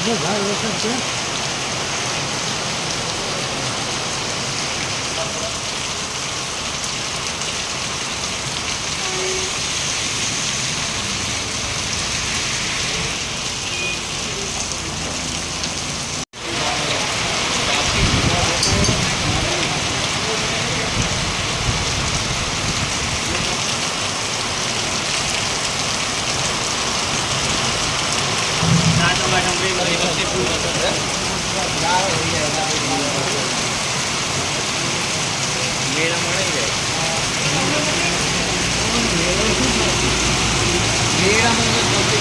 ભાઈ વખત છે.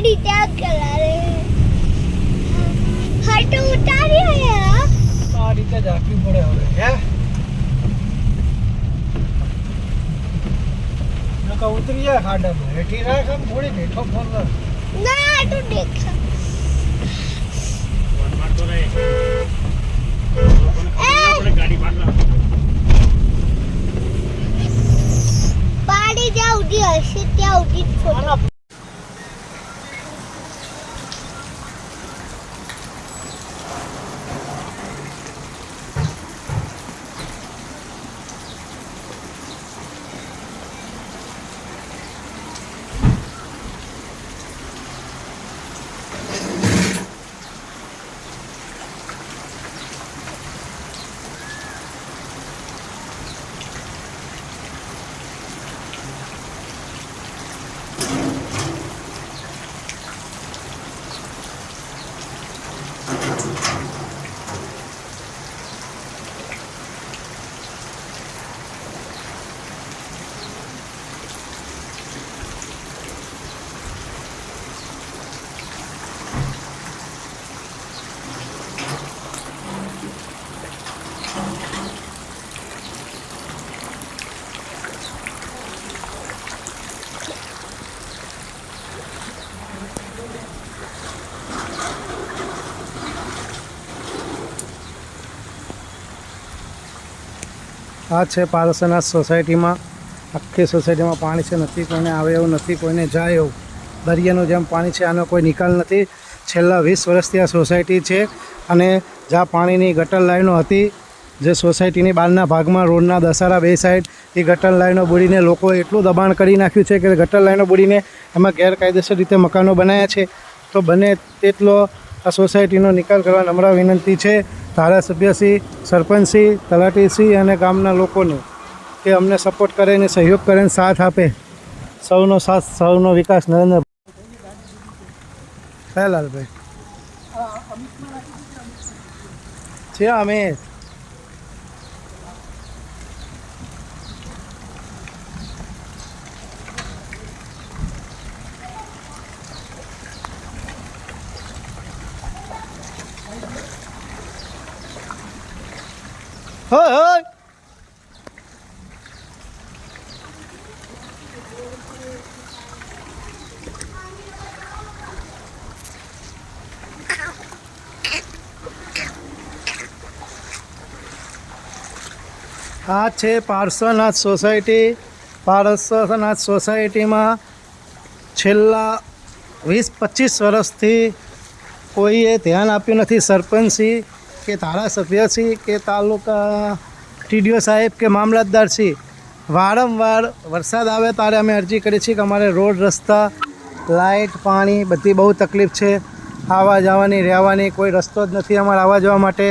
गाड़ी क्या करा रहे हैं। हटो तो उठा रही है यार। सारी तो जाके बड़े हो गए हैं। ना का उतरी है खाड़ा में। बैठी रहा हम थोड़ी बैठो फ़ोन ना ना तो देख फ़ोन मार तो रहे। गाड़ी मार रहा पाड़ी जाऊँ दी हर्षित जाऊँ दी फ़ोन આ છે પારસનાથ સોસાયટીમાં. આખી સોસાયટીમાં પાણી છે, નથી કોઈને આવે એવું, નથી કોઈને જાય એવું. દરિયાનું જેમ પાણી છે, આનો કોઈ નિકાલ નથી. છેલ્લા વીસ વર્ષથી આ સોસાયટી છે અને જ્યાં પાણીની ગટર લાઈનો હતી, જે સોસાયટીની બહારના ભાગમાં રોડના દસારા બે સાઈડ, એ ગટર લાઈનો બુડીને લોકોએ એટલું દબાણ કરી નાખ્યું છે કે ગટર લાઈનો બુડીને એમાં ગેરકાયદેસર રીતે મકાનો બનાવ્યા છે. તો બને તેટલો આ સોસાયટીનો નિકાલ કરવા નમ્ર વિનંતી છે. ધારાસભ્યશ્રી સરપંચશ્રી તલાટીશ્રી અને ગામના લોકોને કે અમને સપોર્ટ કરે ને સહયોગ કરે ને સાથ આપે. સૌનો સાથ સૌનો વિકાસ નરેન્દ્ર હે લાલભાઈ. છે. અમે હોય હોય આ છે પાર્શ્વનાથ સોસાયટી. પાર્શ્વનાથ સોસાયટીમાં છેલ્લા વીસ પચીસ વર્ષથી કોઈએ ધ્યાન આપ્યું નથી. સરપંચશ્રી કે ધારાસભ્યશ્રી કે તાલુકા ટીડીઓ સાહેબ કે મામલતદાર છે વારંવાર વરસાદ આવે ત્યારે અમે અરજી કરીએ છીએ કે અમારે રોડ, રસ્તા, લાઇટ, પાણી બધી બહુ તકલીફ છે. આવવા જવાની રહેવાની કોઈ રસ્તો જ નથી અમારે આવવા જવા માટે.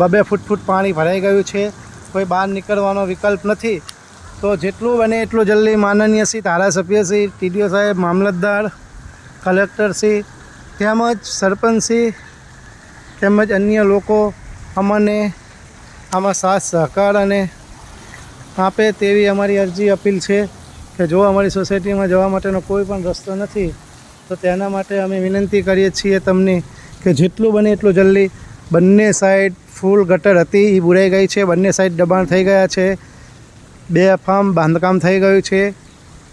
બબે ફૂટ ફૂટ પાણી ભરાઈ ગયું છે. કોઈ બહાર નીકળવાનો વિકલ્પ નથી. તો જેટલું બને એટલું જલ્દી માનનીય શ્રી ધારાસભ્યશ્રી ટીડીઓ સાહેબ, મામલતદાર કલેક્ટરશ્રી તેમજ સરપંચશ્રી તેમજ અન્ય લોકો અમને આમાં સાથ સહકાર અને આપે તેવી અમારી અરજી અપીલ છે કે જો અમારી સોસાયટીમાં જવા માટેનો કોઈ પણ રસ્તો નથી, તો તેના માટે અમે વિનંતી કરીએ છીએ તમને કે જેટલું બને એટલું જલ્દી બંને સાઈડ ફૂલ ગટર હતી એ બુરાઈ ગઈ છે. બંને સાઈડ દબાણ થઈ ગયા છે. બે ફાર્મ બાંધકામ થઈ ગયું છે.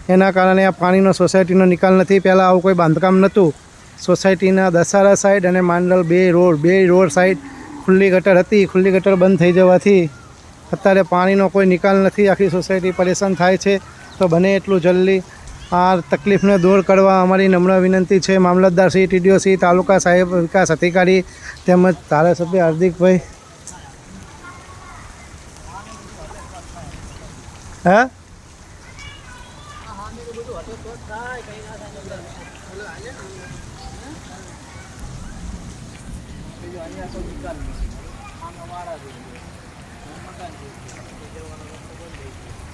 એના કારણે આ પાણીનો સોસાયટીનો નિકાલ નથી. પહેલાં આવું કોઈ બાંધકામ નહોતું. સોસાયટીના દસારા સાઈડ અને માંડલ બે રોડ બે રોડ સાઈડ ખુલ્લી ગટર હતી. ખુલ્લી ગટર બંધ થઈ જવાથી અત્યારે પાણીનો કોઈ નિકાલ નથી. આખી સોસાયટી પરેશાન થાય છે. તો બને એટલું જલ્દી આ તકલીફને દૂર કરવા અમારી નમ્ર વિનંતી છે. મામલતદાર શ્રી, ટીડીઓ શ્રી, તાલુકા સાહેબ વિકાસ અધિકારી તેમજ ધારાસભ્ય હાર્દિકભાઈ. હા? જો અહીંયા તો નિકાલ નથી આમાં વાળા જોઈએ મકાન જોઈએ જવાનો રસ્તો બંધ થઈ ગયો